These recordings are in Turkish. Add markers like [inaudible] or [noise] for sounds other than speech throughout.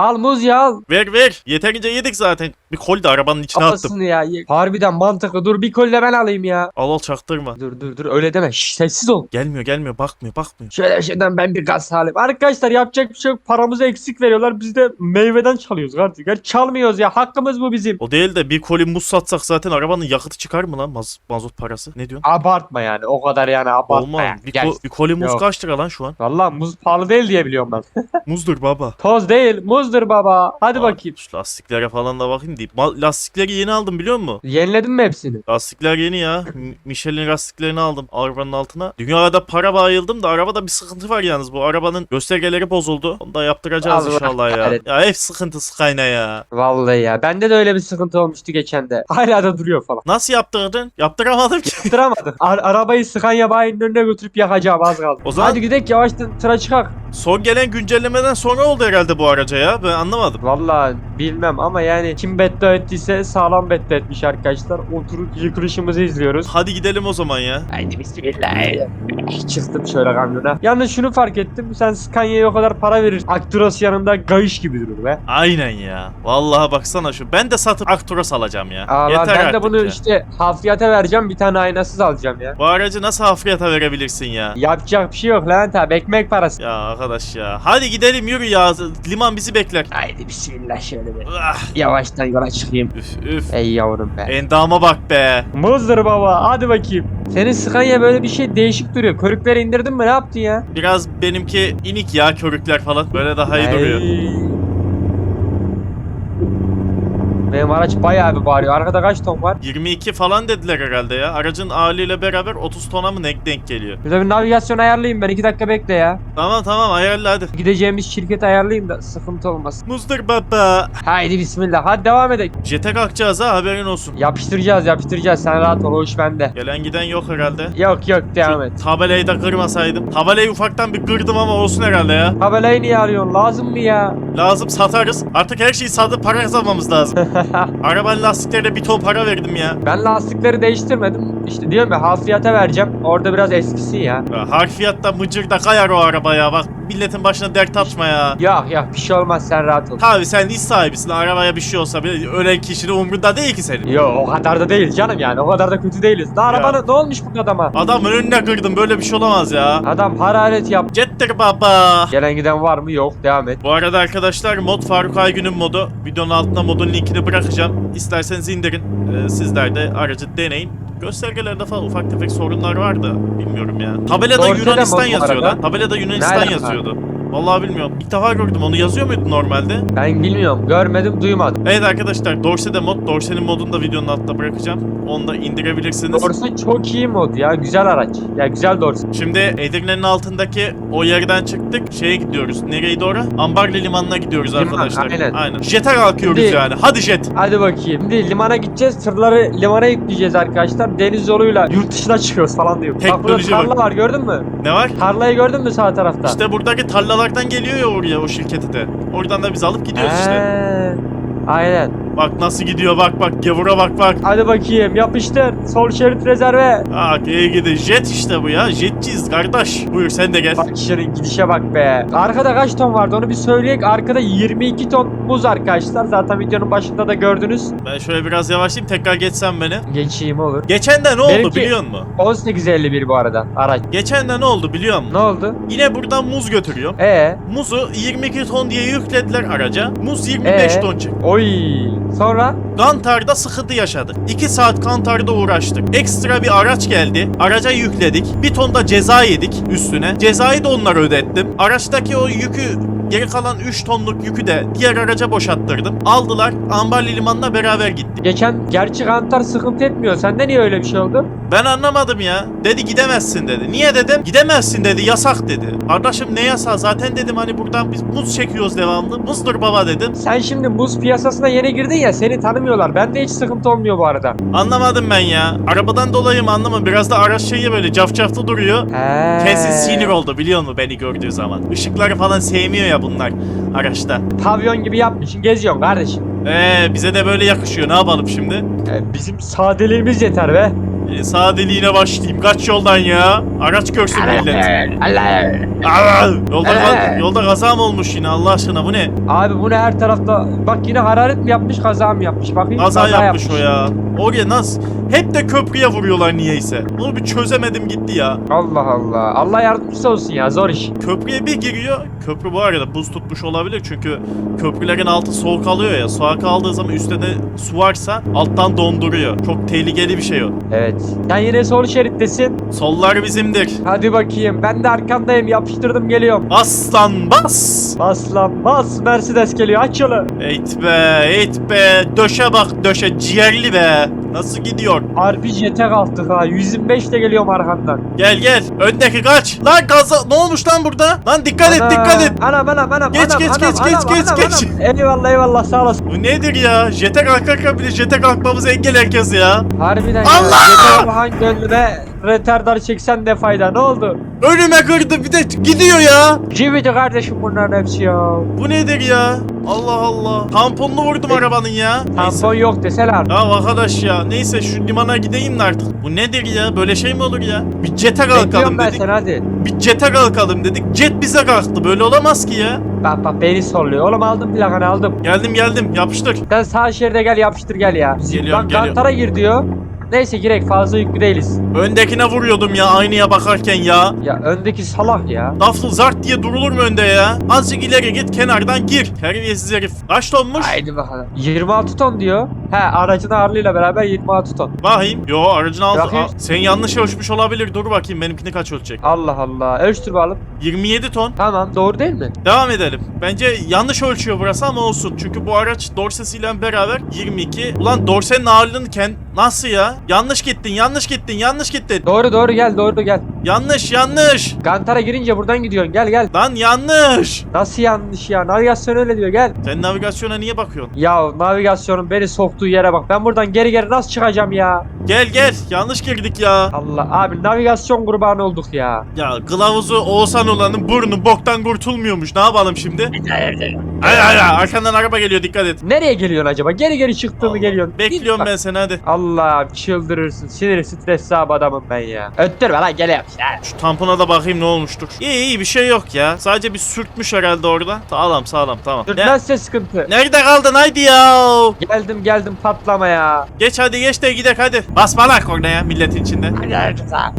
Al muz ya al. Ver ver. Yeterince yedik zaten. Bir kol de arabanın içine attım. Kafasını ya. ye- Harbiden mantıklı. Dur bir kolle ben alayım ya. Al al çaktırma. Dur dur dur öyle deme. Şş, sessiz ol. Gelmiyor gelmiyor bakmıyor bakmıyor. Şöyle şeyden ben bir gaz alayım. Arkadaşlar yapacak bir şey yok. Paramızı eksik veriyorlar. Biz de meyveden çalıyoruz artık. Ya çalmıyoruz ya. Hakkımız bu bizim. O değil de bir koli muz satsak zaten arabanın yakıtı çıkar mı lan maz- mazot parası? Ne diyorsun? Abartma yani. O kadar yani abartma. Olmaz. yani. Bir, Gel. ko- bir koli muz Yok. kaç lira lan şu an? Vallahi muz pahalı değil diye biliyorum ben. [laughs] Muzdur baba. Toz değil. Muzdur baba. Hadi Aa, bakayım. Şu lastiklere falan da bakayım deyip. Lastikleri yeni aldım biliyor musun? Yeniledin mi hepsini? Lastikler yeni ya. Michelin lastiklerini aldım arabanın altına. Dünyada para bayıldım da arabada bir sıkıntı var yalnız. Bu arabanın göstergeleri bozuldu. Onu da yaptıracağız Allah inşallah ya. kahretsin. Ya hep sıkıntısı kayna ya. Vallahi ya. Bende de öyle bir sıkıntı olmuştu geçen de. Hala da duruyor falan. Nasıl yaptırdın? Yaptıramadım ki. Yaptıramadık. Ar- arabayı sıkan yabayinin önüne götürüp yakacağım az kaldı. O zaman- Hadi gidelim yavaştan tıra çıkak. Son gelen güncellemeden sonra oldu herhalde bu araca ya. Ben anlamadım. Vallahi bilmem ama yani kim beddua ettiyse sağlam beddua etmiş arkadaşlar. Oturup yıkılışımızı izliyoruz. Hadi gidelim o zaman ya. Haydi bismillah. Çıktım şöyle kamyona. Yalnız şunu fark ettim. Sen Scania'ya o kadar para verir. Actros yanında gayış gibi durur be. Aynen ya. Vallahi baksana şu. Ben de satıp Actros alacağım ya. Aa, ben- Yeter ben de bunu ya. işte hafriyata vereceğim. Bir tane aynasız alacağım ya. Bu aracı nasıl hafriyata verebilirsin ya? Yapacak bir şey yok lan tabi. Ekmek parası. Ya arkadaş ya. Hadi gidelim yürü ya. Liman bizi bekler. Haydi bismillah şöyle bir. Ah, Yavaştan yola çıkayım. üf üf. Ey yavrum be. Endama bak be. Muzdur baba hadi bakayım. Senin Scania böyle bir şey değişik duruyor. Körükleri indirdin mi ne yaptın ya? Biraz benimki inik ya körükler falan. Böyle daha iyi duruyor. Ey. Benim araç bayağı bir bağırıyor. Arkada kaç ton var? 22 falan dediler herhalde ya. Aracın ağırlığıyla beraber 30 tona mı denk, denk geliyor. Şurada bir navigasyon ayarlayayım ben. 2 dakika bekle ya. Tamam tamam ayarla hadi. Gideceğimiz şirketi ayarlayayım da sıkıntı olmasın. Muzdur baba. Haydi bismillah. Hadi devam edelim. Jete kalkacağız ha haberin olsun. Yapıştıracağız yapıştıracağız. Sen rahat ol. O iş bende. Gelen giden yok herhalde. Yok yok devam et. tabelayı da kırmasaydım. Tabelayı ufaktan bir kırdım ama olsun herhalde ya. Tabelayı niye arıyorsun? Lazım mı ya? Lazım satarız. Artık her şeyi satıp para kazanmamız lazım. [laughs] [laughs] Arabanın lastiklerine bir ton para verdim ya. ben lastikleri değiştirmedim. İşte diyorum ya hafriyata vereceğim. Orada biraz eskisi ya. ya harfiyatta mıcır da kayar o arabaya bak. Milletin başına dert açma ya. Yok yok bir şey olmaz sen rahat ol. Tabi sen iş sahibisin. Arabaya bir şey olsa bile ölen kişinin umrunda değil ki senin. Yo o kadar da değil canım yani o kadar da kötü değiliz. Daha arabanın ne olmuş bu adama? Adam önüne kırdım böyle bir şey olamaz ya. Adam hararet yap. Jettir baba. Gelen giden var mı? Yok devam et. Bu arada arkadaşlar mod Faruk Aygün'ün modu. Videonun altına modun linkini bırakacağım. İsterseniz indirin. Ee, sizler de aracı deneyin. Göstergelerde falan ufak tefek sorunlar var da bilmiyorum ya. Tabelada Yunanistan yazıyor lan. Tabelada Yunanistan yazıyordu. Vallahi bilmiyorum. İlk defa gördüm onu. Yazıyor muydu normalde? Ben bilmiyorum. Görmedim duymadım. Evet arkadaşlar Dorse'de mod. Dorse'nin modunu da videonun altına bırakacağım. Onu da indirebilirsiniz. Dorse çok iyi mod ya. Güzel araç. Ya güzel Dorse. Şimdi Edirne'nin altındaki o yerden çıktık. Şeye gidiyoruz. Nereye doğru? Ambarlı limanına gidiyoruz Liman, arkadaşlar. aynen. Jet'e kalkıyoruz Şimdi- yani. Hadi jet. Hadi bakayım. Şimdi limana gideceğiz. Tırları limana yükleyeceğiz arkadaşlar. Deniz yoluyla yurt dışına çıkıyoruz falan diyor. Bak burada Teknoloji bak. tarla var gördün mü? Ne var? Tarlayı gördün mü sağ tarafta? İşte buradaki tarlalardan geliyor ya oraya o şirketi de. Oradan da biz alıp gidiyoruz işte. Aynen. Bak nasıl gidiyor bak bak gavura bak bak. Hadi bakayım yapıştır. Sol şerit rezerve. Bak iyi gidi jet işte bu ya. Jetçiyiz kardeş. Buyur sen de gel. Bak şirin gidişe bak be. Arkada kaç ton vardı onu bir söyleyek. Arkada 22 ton muz arkadaşlar. Zaten videonun başında da gördünüz. Ben şöyle biraz yavaşlayayım tekrar geçsem beni. Geçeyim olur. Geçen de ne oldu Benimki- biliyor musun? 18.51 bu arada araç. Geçen de ne oldu biliyor musun? Ne oldu? Yine buradan muz götürüyor. Ee, Muzu 22 ton diye yüklediler araca. Muz 25 Ee? ton çıktı. oy. Sonra Kantar'da sıkıntı yaşadık. 2 saat Kantar'da uğraştık. Ekstra bir araç geldi. Araca yükledik. Bir ton da ceza yedik üstüne. Cezayı da onlara ödettim. Araçtaki o yükü geri kalan 3 tonluk yükü de diğer araca boşalttırdım. Aldılar. Ambarlı limanına beraber gittik. geçen gerçi kantar sıkıntı etmiyor. Sende niye öyle bir şey oldu? Ben anlamadım ya. Dedi gidemezsin dedi. Niye dedim? Gidemezsin dedi. Yasak dedi. Kardeşim ne yasağı? Zaten dedim hani buradan biz muz çekiyoruz devamlı. Muzdur baba dedim. Sen şimdi muz piyasasına yeni girdin ya seni tanımıyorlar. Bende hiç sıkıntı olmuyor bu arada. Anlamadım ben ya. Arabadan dolayı mı anlamadım. Biraz da araç şeyi böyle cafcaflı duruyor. He. Kesin sinir oldu biliyor musun beni gördüğü zaman. Işıkları falan sevmiyor ya bunlar araçta. Pavyon gibi yapmışsın geziyorsun kardeşim. Ee bize de böyle yakışıyor ne yapalım şimdi? E, bizim sadeliğimiz yeter be. E, sağ deliğine başlayayım. Kaç yoldan ya. Araç görsün millet. Allah. Aa, yolda, ga- yolda kaza mı olmuş yine Allah aşkına bu ne? Abi bu ne her tarafta bak yine hararet mi yapmış kaza mı yapmış bakayım Kaza yapmış o ya. Oraya nasıl? Hep de köprüye vuruyorlar niyeyse. Onu bir çözemedim gitti ya. Allah Allah Allah yardımcısı olsun ya zor iş Köprüye bir giriyor. Köprü bu arada buz tutmuş olabilir çünkü köprülerin altı soğuk alıyor ya. Soğuk aldığı zaman üstte de su varsa alttan donduruyor. Çok tehlikeli bir şey o. Evet sen yine sol şerittesin Sollar bizimdir. hadi bakayım ben de arkandayım yapıştırdım geliyorum Aslan bas. Bas lan bas Mercedes geliyor aç yolu Eğit be, eğit be. Döşe bak döşe ciğerli be. Nasıl gidiyor? Harbi jete kalktık ha 125 de geliyorum arkandan Gel gel. Öndeki kaç. Lan gaza ne olmuş lan burada? Lan dikkat et Ana, dikkat et. Anam anam anam Geç, anam, geç, anam, geç, anam, geç, geç, anam, geç. anam. Eyvallah eyvallah sağ olasın Bu nedir ya? Jete kalkarken bile jete kalkmamıza engel herkes ya. Harbiden Allah! ya jete hangi önüne retardar çeksen de fayda ne oldu? Önüme kırdı bir de gidiyor ya. Cibidi kardeşim bunların hepsi ya Bu nedir ya? Allah Allah. Tamponlu vurdum arabanın ya. Neyse. Tampon yok deseler Ya arkadaş ya. Neyse şu limana gideyim de artık. Bu nedir ya? Böyle şey mi olur ya? Bir jete kalkalım Bekliyorum ben dedik. seni hadi Bir jete kalkalım dedik. Jet bize kalktı. Böyle olamaz ki ya. Bak bak beni solluyor oğlum aldım plakanı aldım Geldim geldim. Yapıştır. Sen sağ şeride gel yapıştır gel ya Geliyorum, Bak geliyorum. Kantara gir diyor Neyse girek fazla yüklü değiliz Öndekine vuruyordum ya aynaya bakarken ya. Ya öndeki salak ya Laflı zart diye durulur mu önde ya? Azıcık ileri git kenardan gir. Terbiyesiz herif. Kaç tonmuş? Haydi bakalım 26 ton diyor He aracın ağırlığıyla beraber 26 ton Bakayım. Yo aracın altı. Bakayım. Aa, sen yanlış ölçmüş olabilir. Dur bakayım benimkini kaç ölçecek? Allah Allah ölçtür bakalım 27 ton. Tamam doğru değil mi? Devam edelim. Bence yanlış ölçüyor burası ama olsun. Çünkü bu araç dorsesiyle beraber 22. Ulan dorsenin ağırlığını kend... Nasıl ya? Yanlış gittin, yanlış gittin, yanlış gittin. Doğru doğru gel doğru gel Yanlış, yanlış. Kantara girince buradan gidiyorsun gel gel Lan yanlış. Nasıl yanlış ya navigasyon öyle diyor gel Sen navigasyona niye bakıyorsun? Ya navigasyonun beni soktuğu yere bak ben buradan geri geri nasıl çıkacağım ya Gel gel. Yanlış girdik ya. Allah abi navigasyon kurbanı olduk ya Ya kılavuzu Oğuzhan olanın burnu boktan kurtulmuyormuş. Ne yapalım şimdi? Ay ay ay. Arkandan araba geliyor dikkat et. Nereye geliyorsun acaba? Geri geri çıktığımı geliyorsun. Bekliyorum ben seni hadi. Allah çıldırırsın. Sinir stres sahibi adamım ben ya. Öttürme lan gele yap. Ya. Şu tampona da bakayım ne olmuştur. İyi iyi bir şey yok ya. Sadece bir sürtmüş herhalde orada. Sağlam sağlam tamam. Ne- Sürtmezse sıkıntı. Nerede kaldın haydi ya. Geldim geldim patlama ya. Geç hadi geç de gidek hadi. Basma lan kornaya milletin içinde.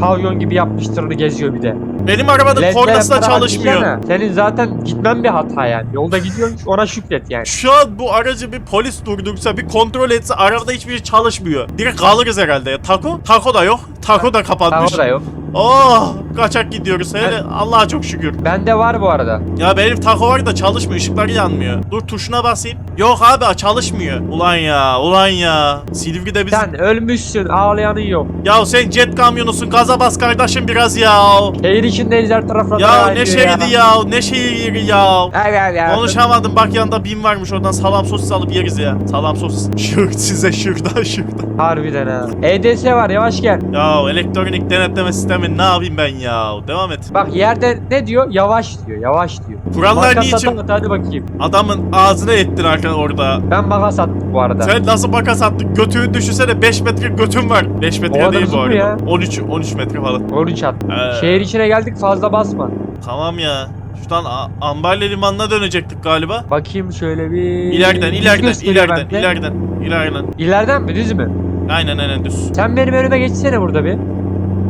Pavyon gibi yapmıştır onu geziyor bir de. Benim arabanın kornası da yaparak çalışmıyor. Senin zaten gitmen bir hata yani. Yolda gidiyorsun ona şükret yani. Şu an bu aracı bir polis durdursa bir kontrol etse arabada hiçbir şey çalışmıyor. Direkt kalırız herhalde ya. Tako? Tako da yok. Tako da kapanmış. o da yok. Oh kaçak gidiyoruz hele Allah'a çok şükür. Bende var bu arada. Ya benim tako var da çalışmıyor ışıkları yanmıyor. Dur tuşuna basayım. Yok abi çalışmıyor. Ulan ya ulan ya. Silivri'de biz... Sen ölmüşsün ağlayanın yok. Ya sen jet kamyonusun gaza bas kardeşim biraz ya. Şehir içindeyiz her tarafta. Ya ne şeridi ya ne şehri ya. Evet ya. Konuşamadım bak yanında bin varmış oradan salam sosis alıp yeriz ya. Salam sosis. [laughs] Şırt size şırdan şırdan. Harbiden ha. EDS var yavaş gel. Ya elektronik denetleme sistemi ne yapayım ben ya. Devam et. Bak yerde ne diyor? Yavaş diyor. Yavaş diyor. Kurallar Makas niçin? at, at, hadi bakayım. Adamın ağzına ettin arkan orada. Ben makas attım bu arada. Sen nasıl makas attın? Götünü düşünsene 5 metre götün var. 5 O metre kadar değil bu arada. ya? 13 13 metre falan. 13 attım. Ee, Şehir içine geldik fazla basma. Tamam ya. Şuradan Ambarlı limanına dönecektik galiba. Bakayım şöyle bir... İleriden, ileriden, ileriden, ileriden, ileriden. İleriden mi düz mü? Aynen aynen düz. Sen benim önüme geçsene burada bir.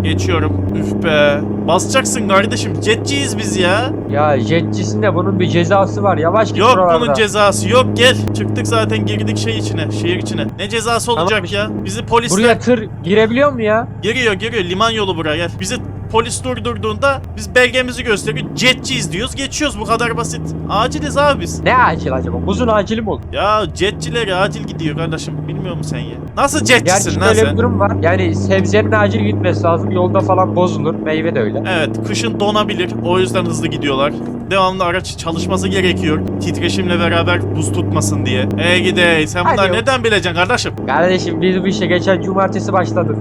Geçiyorum. Üf be. Basacaksın kardeşim. Jetçiyiz biz ya. Ya jetçisinde bunun bir cezası var. Yavaş git Yok buralarda. bunun cezası yok gel. Çıktık zaten girdik şey içine, şehir içine. Ne cezası Tamam olacak işte. ya? Bizi polisler Buraya tır girebiliyor mu ya? giriyor giriyor liman yolu buraya gel. Bizi polis durdurduğunda biz belgemizi gösteriyor. Jetçiyiz diyoruz. Geçiyoruz bu kadar basit. Aciliz abi biz. Ne acil acaba? Uzun acili mi olur? Ya jetçileri acil gidiyor kardeşim. Bilmiyor musun sen ya? Nasıl jetçisin lan böyle sen? bir durum var. Yani sebzenin acil gitmesi lazım. Yolda falan bozulur. Meyve de öyle. Evet, kışın donabilir. O yüzden hızlı gidiyorlar. Devamlı araç çalışması gerekiyor. Titreşimle beraber buz tutmasın diye. E gide, sen bunları Hadi. neden bileceksin kardeşim? Kardeşim biz bu işe geçen cumartesi başladık.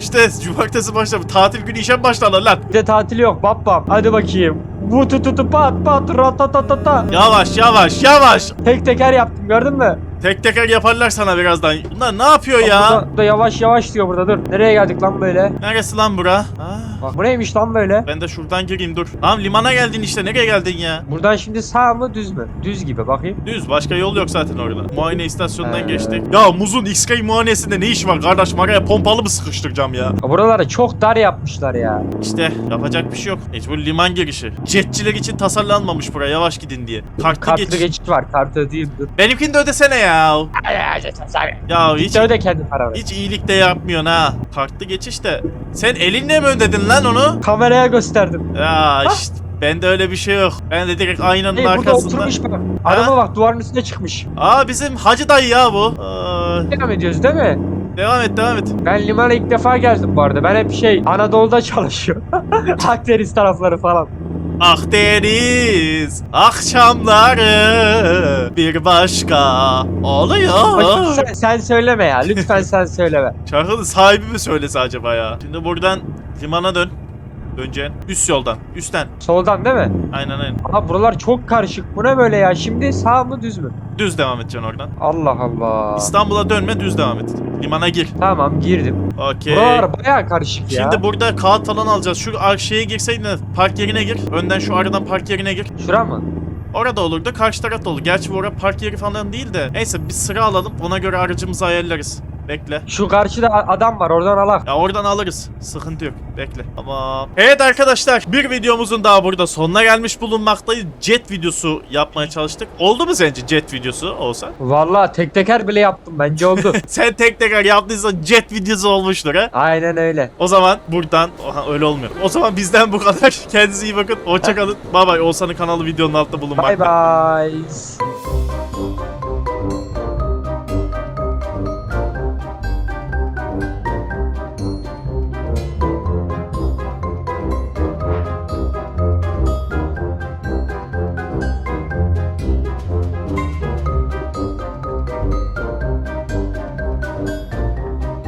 İşte cumartesi başladı. Tatil günü işe mi başlanır lan? Bir de tatil yok babbam. Hadi bakayım. Bu tu tu tu pat pat ratatatata. Yavaş, yavaş, yavaş. Tek teker yaptım gördün mü? Tek teker yaparlar sana birazdan. Bunlar ne yapıyor ya? Burada, burada yavaş yavaş diyor burada dur. Nereye geldik lan böyle? Neresi lan bura? Aa, Bak bu neymiş lan böyle? ben de şuradan gireyim dur. Tamam limana geldin işte. Nereye geldin ya? Buradan şimdi sağ mı düz mü? Düz gibi bakayım. Düz. Başka yol yok zaten orada. Muayene istasyonundan Ee. geçtik. Ya muzun X-ray muayenesinde ne iş var kardeşim? Araya pompalı mı sıkıştıracağım ya? Ya Buraları çok dar yapmışlar ya. İşte yapacak bir şey yok. Mecbur liman girişi. Jetçiler için tasarlanmamış buraya yavaş gidin diye. Kartlı, Kartlı geçiş. geçit var. Kartı ödeyeyim dur. Benimkini de ödesene ya. Ya hiç, Hiç öde kendi paranı. hiç iyilik de yapmıyorsun ha. Kartlı geçiş. Sen elinle mi ödedin lan onu? Kameraya gösterdim. Ya işte bende öyle bir şey yok. Ben de direkt aynanın Hey, burada oturmuş bak. Araba bak duvarın üstüne çıkmış. Aa bizim hacı dayı ya bu. Aa, Devam ediyoruz değil mi? devam et devam et. Ben limana ilk defa geldim bu arada. Ben hep şey Anadolu'da çalışıyorum. Akdeniz tarafları falan. Akdeniz akşamları bir başka oluyor. Sen, sen söyleme ya. Lütfen sen söyleme. Şarkının sahibi mi söylese acaba ya? Şimdi buradan limana dön. Döneceksin. Üst yoldan. Üstten. Soldan değil mi? Aynen aynen. Aha buralar çok karışık. Bu ne böyle ya? Şimdi sağ mı düz mü? Düz devam edeceksin oradan. Allah Allah. İstanbul'a dönme düz devam et. Limana gir. Tamam girdim. Okey. Buralar baya karışık ya. Şimdi burada kağıt falan alacağız. Şu şeye girseydin park yerine gir. Önden şu aradan park yerine gir. Şura mı? Orada olur da karşı taraf da olur. Gerçi bu orada park yeri falan değil de. Neyse bir sıra alalım. Ona göre aracımızı ayarlarız. Bekle. Şu karşıda adam var oradan alak. Ya oradan alırız. Sıkıntı yok. Bekle. Tamam. Evet arkadaşlar bir videomuzun daha burada sonuna gelmiş bulunmaktayız. Jet videosu yapmaya çalıştık. Oldu mu sence jet videosu olsa? Vallahi tek teker bile yaptım bence oldu. [laughs] Sen tek teker yaptıysan jet videosu olmuştur ha. Aynen öyle. O zaman buradan Oha, öyle olmuyor. O zaman bizden bu kadar. [laughs] Kendinize iyi bakın. Hoşçakalın. Bay bay. Oğuzhan'ın kanalı videonun altında bulunmakta. Bye bye.